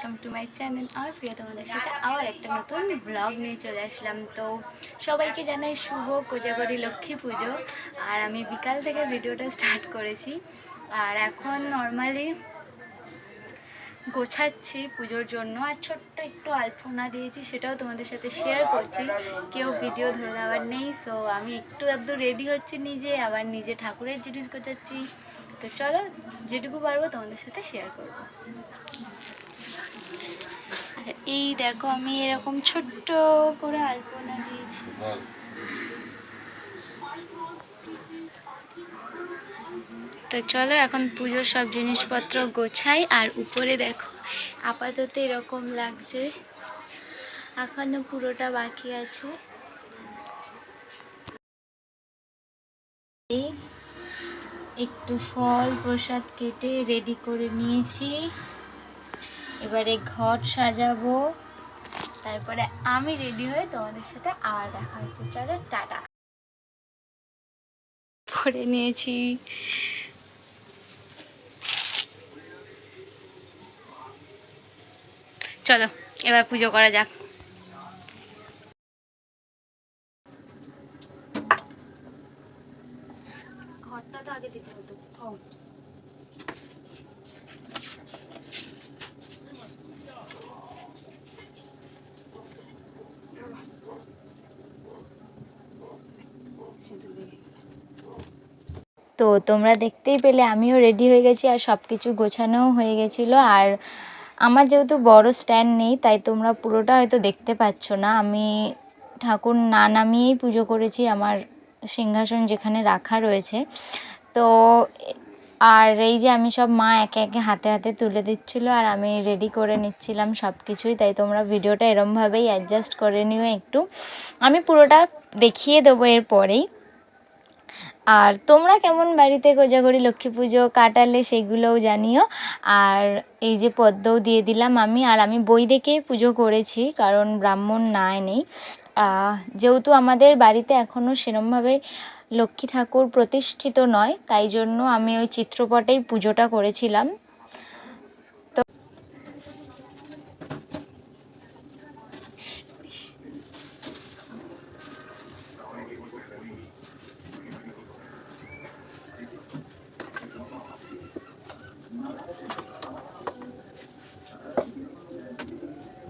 Welcome to my channel আমার প্রিয়, তোমাদের সাথে আবার একটা নতুন ব্লগ নিয়ে চলে আসলাম। তো সবাইকে জানাই শুভ কোজাগরি লক্ষ্মী পুজো। আর আমি বিকাল থেকে ভিডিওটা স্টার্ট করেছি। আর এখন নর্মালি গোছাচ্ছি পুজোর জন্য। আর ছোট্ট একটু আলপনা দিয়েছি, সেটাও তোমাদের সাথে শেয়ার করছি। কেউ ভিডিও ধরে দেওয়ার নেই সো আমি একটু একটু রেডি হচ্ছি নিজে। আবার নিজে ঠাকুরের জিনিস গোছাচ্ছি। তো চলো, যেটুকু পারব তোমাদের সাথে শেয়ার করব। আর এই দেখো, আমি এরকম ছোট্ট করে আলপনা দিয়েছি। তো চলো, এখন পুজোর সব জিনিসপত্র গোছাই, আর উপরে দেখো, আপাতত এরকম লাগছে। এখনও পুরোটা বাকি আছে। একটু ফল প্রসাদ কেটে রেডি করে নিয়েছি। এবারে ঘর সাজাবো। তারপরে আমি রেডি হয়ে তোমাদের সাথে আবার দেখা হচ্ছে। চলো, টাটা। পরে নিয়েছি। চলো, এবার পুজো করা যাক। ঘরটা তো আগে দিতে হতো। তো তোমরা দেখতেই পেলে আমিও রেডি হয়ে গেছি আর সব কিছু গোছানোও হয়ে গেছিল। আর আমার যেহেতু বড় স্ট্যান্ড নেই তাই তোমরা পুরোটা হয়তো দেখতে পাচ্ছ না। আমি ঠাকুর না নামিয়েই পুজো করেছি আমার সিংহাসন যেখানে রাখা রয়েছে। তো, আর এই যে আমি সব মা একে একে হাতে হাতে তুলে দিচ্ছিল আর আমি রেডি করে নিচ্ছিলাম সব কিছুই তাই তোমরা ভিডিওটা এরমভাবেই অ্যাডজাস্ট করে নিও একটু। আমি পুরোটা দেখিয়ে দেবো এরপরেই। আর তোমরা কেমন বাড়িতে কোজাগরি লক্ষ্মী পুজো, কাটালে সেগুলোও জানিও। আর এই যে পদ্মও দিয়ে দিলাম আমি, আর আমি বই দেখেই পুজো করেছি, কারণ ব্রাহ্মণ নাই নেই। যেহেতু আমাদের বাড়িতে এখনও সেরমভাবে লক্ষ্মী ঠাকুর প্রতিষ্ঠিত নয়, তাই জন্য আমি ওই চিত্রপটেই পুজোটা করেছিলাম।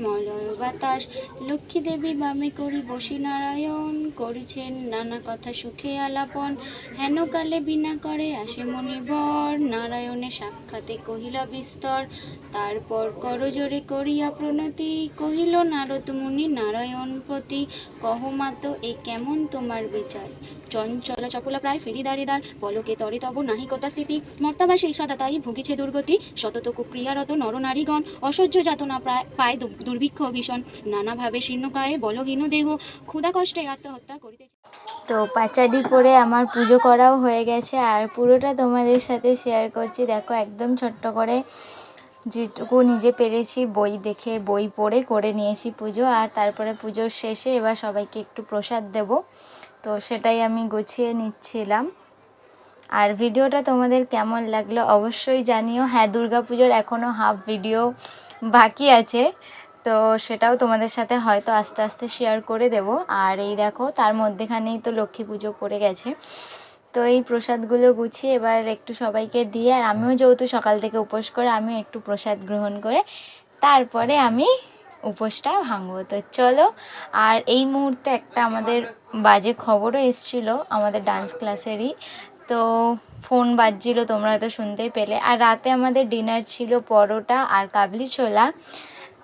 মলয় বাতাস, লক্ষ্মী দেবী বামে করি বসি নারায়ণ, করেছেন নানা কথা সুখে আলাপন। হেন কালে বিনা করে আসে মণিবর নারায়ণে সাক্ষাতে কহিল বিস্তর। তারপর করজোরে করিয়া প্রণতি, কহিল নারদ মুনি নারায়ণ প্রতি কহমাত এ কেমন তোমার বিচার? চঞ্চলা চপলা প্রায় ফেরি দাঁড়িদার, পলকে তরে তব নাহি কথা স্থিতি মর্তাবাসী সদা তাই ভুগিছে দুর্গতি শতত কুক্রিয়ারত নরনারীগণ অসহ্য যাতনা প্রায় পায় দুর্ভিক্ষ ভীষণ নানাভাবে শীর্ণকায়ে বলহীন দেহ, ক্ষুধা কষ্টে আত্মহত্যা করিতেছে তো পাচারি পরে আমার পুজো করাও হয়ে গেছে আর পুরোটা তোমাদের সাথে শেয়ার করছি। দেখো, একদম ছোট্ট করে যেটুকু নিজে পেরেছি, বই দেখে বই পড়ে করে নিয়েছি পুজো আর তারপরে পুজোর শেষে এবার সবাইকে একটু প্রসাদ দেব। তো সেটাই আমি গুছিয়ে নিচ্ছিলাম। আর ভিডিওটা তোমাদের কেমন লাগল অবশ্যই জানিও। হ্যাঁ দুর্গা পুজোর এখনও হাফ ভিডিও বাকি আছে। তো সেটাও তোমাদের সাথে হয়তো আস্তে আস্তে শেয়ার করে দেব। আর এই দেখো, তার মধ্যেখানেই তো লক্ষ্মী পুজো পড়ে গেছে। তো এই প্রসাদগুলো গুছিয়ে এবার একটু সবাইকে দিয়ে, আর আমিও যেহেতু সকাল থেকে উপোস করে, আমিও একটু প্রসাদ গ্রহণ করে, তারপরে আমি উপোসটা ভাঙবো। তো চলো, আর এই মুহূর্তে একটা আমাদের বাজে খবরও এসেছিল আমাদের ডান্স ক্লাসেরই তো ফোন বাজছিল, তোমরা হয়তো শুনতেই পেলে। আর রাতে আমাদের ডিনার ছিল পরোটা আর কাবলি ছোলা।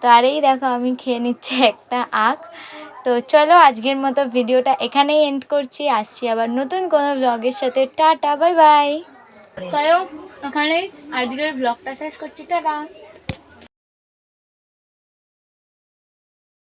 তো আর এই দেখো, আমি খেয়ে নিচ্ছি একটা আখ। তো চলো, আজকের মতো ভিডিওটা এখানেই এন্ড করছি। আসছি আবার নতুন কোনো ব্লগের সাথে। টাটা বাই বাই ওখানে আজকের ব্লগটা শেষ করছি। টাটা।